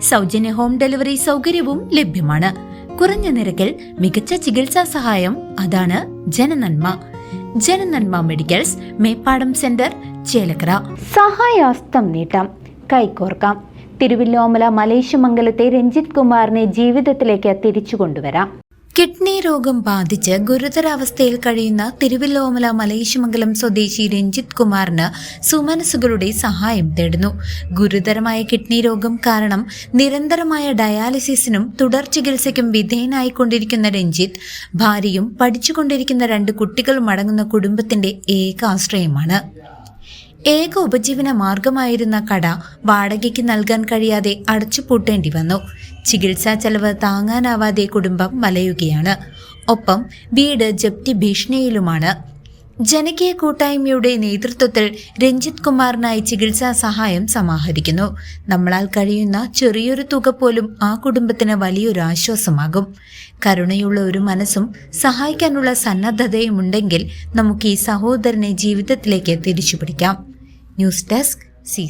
സൗജന്യ home delivery സൗകര്യവും ലഭ്യമാണ്. കുറഞ്ഞ നിരക്കിൽ മികച്ച ചികിത്സാ സഹായം അതാണ് ജനനന്മ. Jananmanma medicals Meppadam centre Chelakkara. സഹായാസ്തം നീട്ടാം. കൈകോർക്കാം. തിരുവില്ലോമല മലേഷ്യമംഗലത്തെ രഞ്ജിത് കുമാറിനെ ജീവിതത്തിലേക്ക് തിരിച്ചു കൊണ്ടുവരാം. കിഡ്നി രോഗം ബാധിച്ച് ഗുരുതരാവസ്ഥയിൽ കഴിയുന്ന തിരുവല്ലോമല മലേശമംഗലം സ്വദേശി രഞ്ജിത് കുമാറിന് സുമനസുകളുടെ സഹായം തേടുന്നു. ഗുരുതരമായ കിഡ്നി രോഗം കാരണം നിരന്തരമായ ഡയാലിസിസിനും തുടർ ചികിത്സയ്ക്കും വിധേയനായിക്കൊണ്ടിരിക്കുന്ന രഞ്ജിത്ത് ഭാര്യയും പഠിച്ചുകൊണ്ടിരിക്കുന്ന രണ്ട് കുട്ടികളും അടങ്ങുന്ന കുടുംബത്തിന്റെ ഏക ആശ്രയമാണ് ഏക ഉപജീവന മാർഗമായിരുന്ന കട വാടകയ്ക്ക് നൽകാൻ കഴിയാതെ അടച്ചുപൂട്ടേണ്ടി വന്നു. ചികിത്സാ ചെലവ് താങ്ങാനാവാതെ കുടുംബം വലയുകയാണ് ഒപ്പം വീട് ജപ്തി ഭീഷണിയിലുമാണ്. ജനകീയ കൂട്ടായ്മയുടെ നേതൃത്വത്തിൽ രഞ്ജിത് കുമാറിനായി ചികിത്സാ സഹായം സമാഹരിക്കുന്നു. നമ്മളാൽ കഴിയുന്ന ചെറിയൊരു തുക പോലും ആ കുടുംബത്തിന് വലിയൊരു ആശ്വാസമാകും. കരുണയുള്ള ഒരു മനസ്സും സഹായിക്കാനുള്ള സന്നദ്ധതയും ഉണ്ടെങ്കിൽ നമുക്ക് ഈ സഹോദരനെ ജീവിതത്തിലേക്ക് തിരിച്ചുപിടിക്കാം. News desk C